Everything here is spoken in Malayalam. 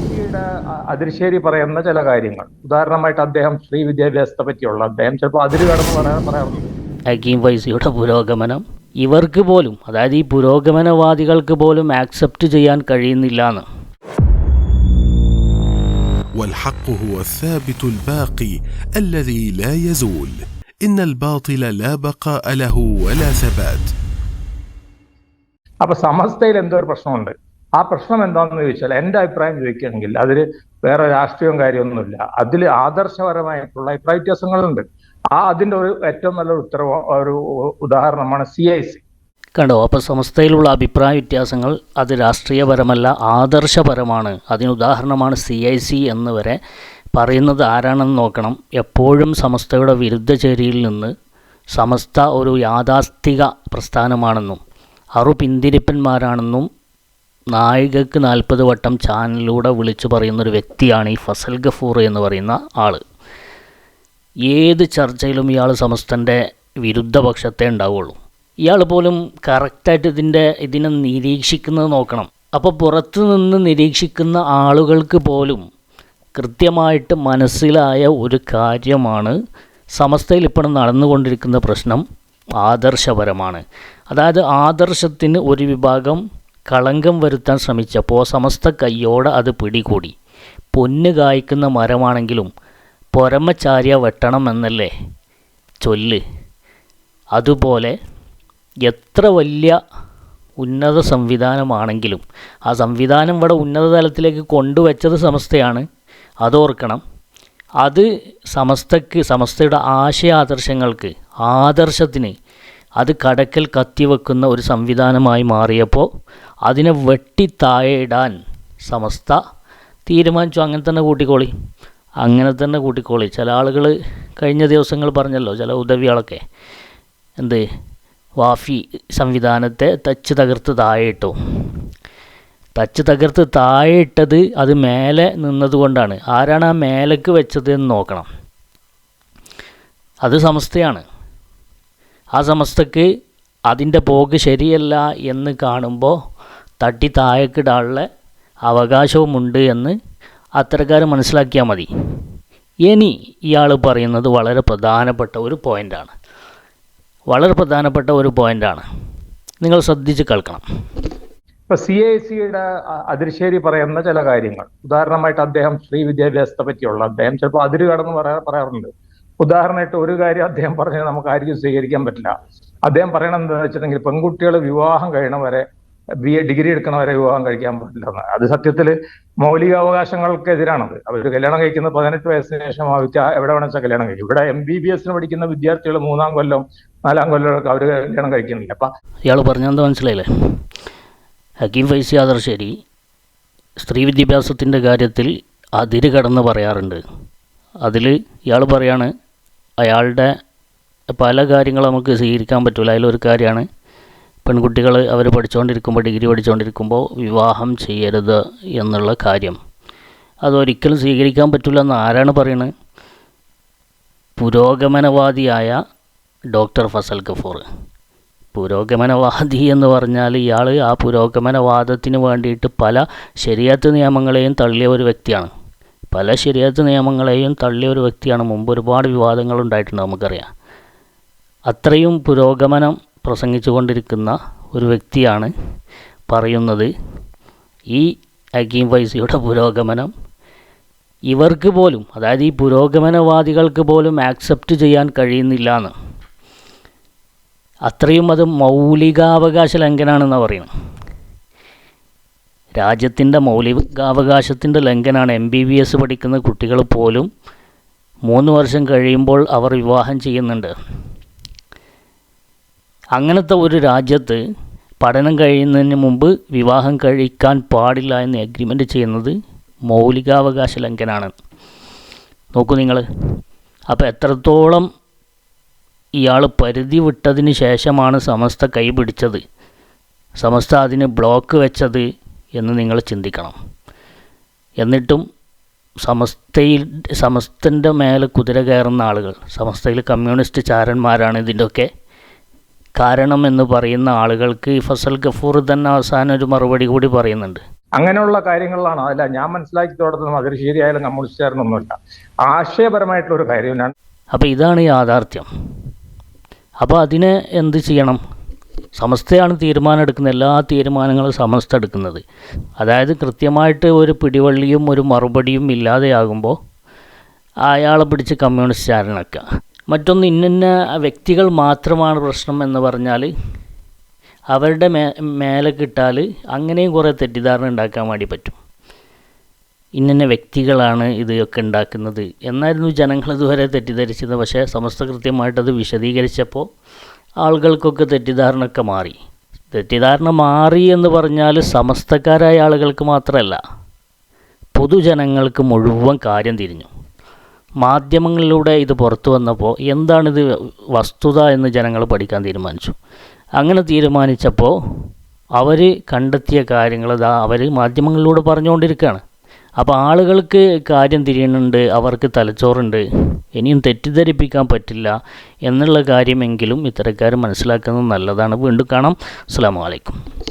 സിയുടെ അതിർശ്ശേരി പറയുന്ന ചില കാര്യങ്ങൾ ഉദാഹരണമായിട്ട് അദ്ദേഹം സ്ത്രീ വിദ്യാഭ്യാസത്തെ പറ്റിയുള്ള അദ്ദേഹം ചിലപ്പോൾ അതിര് കടന്ന് പറയാൻ പറയാറുണ്ട് ഹക്കീം ഫൈസിയുടെ പുരോഗമനം ഇവർക്ക് പോലും അതായത് ഈ പുരോഗമനവാദികൾക്ക് പോലും ആക്സെപ്റ്റ് ചെയ്യാൻ കഴിയുന്നില്ല എന്ന് والحق هو الثابت الباقي الذي لا يزول ان الباطل لا بقاء له ولا ثبات അപ്പൊ സമസ്തയിൽ എന്തോ ഒരു പ്രശ്നമുണ്ട് ആ പ്രശ്നം എന്താണെന്ന് ചോദിച്ചാൽ എന്റെ അഭിപ്രായം ചോദിക്കുകയാണെങ്കിൽ അതിൽ വേറെ രാഷ്ട്രീയവും കാര്യമൊന്നുമില്ല. അതിൽ ആദർശപരമായിട്ടുള്ള അഭിപ്രായ വ്യത്യാസങ്ങളുണ്ട് ആ അതിന്റെ ഒരു ഏറ്റവും നല്ല ഉത്തരവ് ഒരു ഉദാഹരണമാണ് സി ഐ സി. കണ്ടോ അപ്പോൾ സംസ്ഥയിലുള്ള അഭിപ്രായ വ്യത്യാസങ്ങൾ അത് രാഷ്ട്രീയപരമല്ല ആദർശപരമാണ്. അതിന് ഉദാഹരണമാണ് സി ഐ സി എന്ന് വരെ പറയുന്നത് ആരാണെന്ന് നോക്കണം. എപ്പോഴും സമസ്തയുടെ വിരുദ്ധ ചേരിയിൽ നിന്ന് സമസ്ത ഒരു യാഥാസ്ഥിക പ്രസ്ഥാനമാണെന്നും അറു പിന്തിരിപ്പന്മാരാണെന്നും നായികക്ക് നാൽപ്പത് വട്ടം ചാനലിലൂടെ വിളിച്ചു പറയുന്നൊരു വ്യക്തിയാണ് ഈ ഫസൽ ഗഫൂർ എന്ന് പറയുന്ന ആൾ ഏത് ചർച്ചയിലും ഇയാൾ സമസ്തന്റെ വിരുദ്ധ പക്ഷത്തേ ഉണ്ടാവുള്ളൂ. ഇയാൾ പോലും കറക്റ്റായിട്ട് ഇതിന്റെ ഇതിനെ നിരീക്ഷിക്കുന്നത് നോക്കണം. അപ്പോൾ പുറത്തു നിന്ന് നിരീക്ഷിക്കുന്ന ആളുകൾക്ക് പോലും കൃത്യമായിട്ട് മനസ്സിലായ ഒരു കാര്യമാണ് സമസ്തയിൽ ഇപ്പോൾ നടന്നുകൊണ്ടിരിക്കുന്ന പ്രശ്നം ആദർശപരമാണ്. അതായത് ആദർശത്തിന് ഒരു വിഭാഗം കളങ്കം വരുത്താൻ ശ്രമിച്ചപ്പോൾ സമസ്ത കയ്യോടെ അത് പിടികൂടി. പൊന്ന് കായ്ക്കുന്ന മരമാണെങ്കിലും പൊരമച്ചാരിയ വെട്ടണം എന്നല്ലേ ചൊല്ല്. അതുപോലെ എത്ര വലിയ ഉന്നത സംവിധാനമാണെങ്കിലും ആ സംവിധാനം ഇവിടെ ഉന്നത തലത്തിലേക്ക് കൊണ്ടുവച്ചത് സമസ്തയാണ്. അതോർക്കണം. അത് സമസ്തക്ക് സമസ്തയുടെ ആശയാദർശങ്ങൾക്ക് ആദർശത്തിന് അത് കടക്കൽ കത്തിവെക്കുന്ന ഒരു സംവിധാനമായി മാറിയപ്പോൾ അതിനെ വെട്ടി താഴെയിടാൻ സമസ്ത തീരുമാനിച്ചു. അങ്ങനെ തന്നെ കൂട്ടിക്കോളി. അങ്ങനെ തന്നെ കൂട്ടിക്കോളി. ചില ആളുകൾ കഴിഞ്ഞ ദിവസങ്ങൾ പറഞ്ഞല്ലോ ചില ഉദവികളൊക്കെ. എന്ത്? വാഫി സംവിധാനത്തെ തച്ച് തകർത്ത് താഴെയിട്ടു. തച്ച് തകർത്ത് താഴെയിട്ടത് അത് മേലെ നിന്നതുകൊണ്ടാണ്. ആരാണ് ആ മേലേക്ക് വെച്ചത് എന്ന് നോക്കണം. അത് സമസ്തയാണ്. ആ സമസ്തക്ക് അതിന്റെ പോക്ക് ശരിയല്ല എന്ന് കാണുമ്പോൾ തട്ടി താഴേക്കിടാനുള്ള അവകാശവുമുണ്ട് എന്ന് അത്തരക്കാർ മനസ്സിലാക്കിയാൽ മതി. ഇനി ഇയാൾ പറയുന്നത് വളരെ പ്രധാനപ്പെട്ട ഒരു പോയിന്റാണ് വളരെ പ്രധാനപ്പെട്ട ഒരു പോയിന്റാണ് നിങ്ങൾ ശ്രദ്ധിച്ച് കേൾക്കണം. ഇപ്പൊ സി ഐ സിയുടെ അതിർശ്ശേരി പറയുന്ന ചില കാര്യങ്ങൾ. ഉദാഹരണമായിട്ട് അദ്ദേഹം സ്ത്രീ വിദ്യാഭ്യാസത്തെ പറ്റിയുള്ള അദ്ദേഹം ചിലപ്പോൾ അതിര് കടന്ന് പറയാ പറയാറുണ്ട്. ഉദാഹരണമായിട്ട് ഒരു കാര്യം അദ്ദേഹം പറഞ്ഞത് നമുക്ക് ആർക്കും സ്വീകരിക്കാൻ പറ്റില്ല. അദ്ദേഹം പറയണത് എന്താണെന്ന് വെച്ചിട്ടുണ്ടെങ്കിൽ പെൺകുട്ടികൾ വിവാഹം കഴിയണവരെ ബി എ ഡിഗ്രി എടുക്കണവരെ വിവാഹം കഴിക്കാൻ പറ്റില്ല എന്ന് അത് സത്യത്തിൽ മൗലികാവകാശങ്ങൾക്കെതിരാണത്. അവർ കല്യാണം കഴിക്കുന്ന പതിനെട്ട് വയസ്സിന് ശേഷം വിദ്യ എവിടെ വേണമെന്ന് കല്യാണം കഴിക്കും. ഇവിടെ എം ബി ബി എസിന് പഠിക്കുന്ന വിദ്യാർത്ഥികൾ മൂന്നാം കൊല്ലം നാലാം കൊല്ലമൊക്കെ അവർ കല്യാണം കഴിക്കുന്നില്ല. അപ്പം ഇയാൾ പറഞ്ഞെന്താ മനസ്സിലായില്ലേ? ഹക്കീം ഫൈസി ആദർശേരി സ്ത്രീ വിദ്യാഭ്യാസത്തിന്റെ കാര്യത്തിൽ അതിര് കടന്ന് പറയാറുണ്ട്. അതിൽ ഇയാൾ പറയാണ് അയാളുടെ പല കാര്യങ്ങളും നമുക്ക് സ്വീകരിക്കാൻ പറ്റില്ല അതിലൊരു കാര്യമാണ് പെൺകുട്ടികൾ അവർ പഠിച്ചുകൊണ്ടിരിക്കുമ്പോൾ ഡിഗ്രി പഠിച്ചുകൊണ്ടിരിക്കുമ്പോൾ വിവാഹം ചെയ്യരുത് എന്നുള്ള കാര്യം. അതൊരിക്കലും സ്വീകരിക്കാൻ പറ്റില്ല എന്ന് ആരാണ് പറയുന്നത് പുരോഗമനവാദിയായ ഡോക്ടർ ഫസൽ ഗഫൂർ. പുരോഗമനവാദി എന്ന് പറഞ്ഞാൽ ഇയാൾ ആ പുരോഗമനവാദത്തിന് വേണ്ടിയിട്ട് പല ശരിയാത്ത നിയമങ്ങളെയും തള്ളിയ ഒരു വ്യക്തിയാണ്. പല ശരിയാത്ത നിയമങ്ങളെയും തള്ളിയ ഒരു വ്യക്തിയാണ്. മുമ്പ് ഒരുപാട് വിവാദങ്ങൾ ഉണ്ടായിട്ടുണ്ട് നമുക്കറിയാം. അത്രയും പുരോഗമനം പ്രസംഗിച്ചു കൊണ്ടിരിക്കുന്ന ഒരു വ്യക്തിയാണ് പറയുന്നത് ഈ ഹക്കീം ഫൈസിയുടെ പുരോഗമനം. ഇവർക്ക് പോലും അതായത് ഈ പുരോഗമനവാദികൾക്ക് പോലും ആക്സെപ്റ്റ് ചെയ്യാൻ കഴിയുന്നില്ല എന്ന്. അത്രയും അത് മൗലികാവകാശ ലംഘനമാണെന്നാണ് പറയുന്നത്. രാജ്യത്തിന്റെ മൗലികാവകാശത്തിന്റെ ലംഘനമാണ് എം ബി ബി എസ് പഠിക്കുന്ന കുട്ടികൾ പോലും മൂന്ന് വർഷം കഴിയുമ്പോൾ അവർ വിവാഹം ചെയ്യുന്നുണ്ട്. അങ്ങനത്തെ ഒരു രാജ്യത്ത് പഠനം കഴിയുന്നതിന് മുമ്പ് വിവാഹം കഴിക്കാൻ പാടില്ല എന്ന് എഗ്രിമെന്റ് ചെയ്യുന്നത് മൗലികാവകാശ ലംഘനാണ്. നോക്കൂ നിങ്ങൾ അപ്പോൾ എത്രത്തോളം ഇയാൾ പരിധി വിട്ടതിന് ശേഷമാണ് സമസ്ത കൈപിടിച്ചത്. സമസ്ത അതിന് ബ്ലോക്ക് വെച്ചത്. എന്ന് നിങ്ങൾ ചിന്തിക്കണം. എന്നിട്ടും സമസ്തയിൽ സമസ്തന്റെ മേലെ കുതിര കയറുന്ന ആളുകൾ സമസ്തയിൽ കമ്മ്യൂണിസ്റ്റ് ചാരന്മാരാണ് ഇതിന്റെയൊക്കെ കാരണം എന്ന് പറയുന്ന ആളുകൾക്ക് ഈ ഫസൽ ഗഫൂർ തന്നെ അവസാനം ഒരു മറുപടി കൂടി പറയുന്നുണ്ട്. അങ്ങനെയുള്ള കാര്യങ്ങളിലാണ് അതല്ല ഞാൻ മനസ്സിലാക്കി തുടങ്ങുന്നത് അതൊരു ശരിയായാലും കമ്മ്യൂണിസ്റ്റുകാരനൊന്നുമില്ല ആശയപരമായിട്ടുള്ള ഒരു കാര്യം ഞാൻ അപ്പോൾ ഇതാണ് യാഥാർത്ഥ്യം. അപ്പോൾ അതിനെ എന്ത് ചെയ്യണം? സമസ്തയാണ് തീരുമാനം എടുക്കുന്നത് എല്ലാ തീരുമാനങ്ങളും സമസ്ത എടുക്കുന്നത്. അതായത് കൃത്യമായിട്ട് ഒരു പിടിവള്ളിയും ഒരു മറുപടിയും ഇല്ലാതെയാകുമ്പോൾ അയാളെ പിടിച്ച് കമ്മ്യൂണിസ്റ്റുകാരനാക്കുക മറ്റൊന്ന് ഇന്നിന്ന വ്യക്തികൾ മാത്രമാണ് പ്രശ്നം എന്ന് പറഞ്ഞാൽ അവരുടെ മേ മേലെ കിട്ടാൽ അങ്ങനെയും കുറേ തെറ്റിദ്ധാരണ ഉണ്ടാക്കാൻ വേണ്ടി പറ്റും. ഇന്നിന്ന വ്യക്തികളാണ് ഇതൊക്കെ ഉണ്ടാക്കുന്നത്. എന്നായിരുന്നു ജനങ്ങൾ ഇതുവരെ തെറ്റിദ്ധരിച്ചത്. പക്ഷേ സമസ്ത കൃത്യമായിട്ടത് വിശദീകരിച്ചപ്പോൾ ആളുകൾക്കൊക്കെ തെറ്റിദ്ധാരണയൊക്കെ മാറി. തെറ്റിദ്ധാരണ മാറി എന്ന് പറഞ്ഞാൽ സമസ്തക്കാരായ ആളുകൾക്ക് മാത്രമല്ല പൊതുജനങ്ങൾക്ക് മുഴുവൻ കാര്യം തിരിഞ്ഞു. മാധ്യമങ്ങളിലൂടെ ഇത് പുറത്തു വന്നപ്പോൾ എന്താണിത് വസ്തുത എന്ന് ജനങ്ങൾ പഠിക്കാൻ തീരുമാനിച്ചു. അങ്ങനെ തീരുമാനിച്ചപ്പോൾ അവർ കണ്ടെത്തിയ കാര്യങ്ങൾ അവർ മാധ്യമങ്ങളിലൂടെ പറഞ്ഞുകൊണ്ടിരിക്കുകയാണ്. അപ്പോൾ ആളുകൾക്ക് കാര്യം തിരിയുന്നുണ്ട് അവർക്ക് തലച്ചോറുണ്ട്. ഇനിയും തെറ്റിദ്ധരിപ്പിക്കാൻ പറ്റില്ല എന്നുള്ള കാര്യമെങ്കിലും ഇത്തരക്കാർ മനസ്സിലാക്കുന്നത് നല്ലതാണ്. വീണ്ടും കാണാം. അസ്സാം വലൈക്കും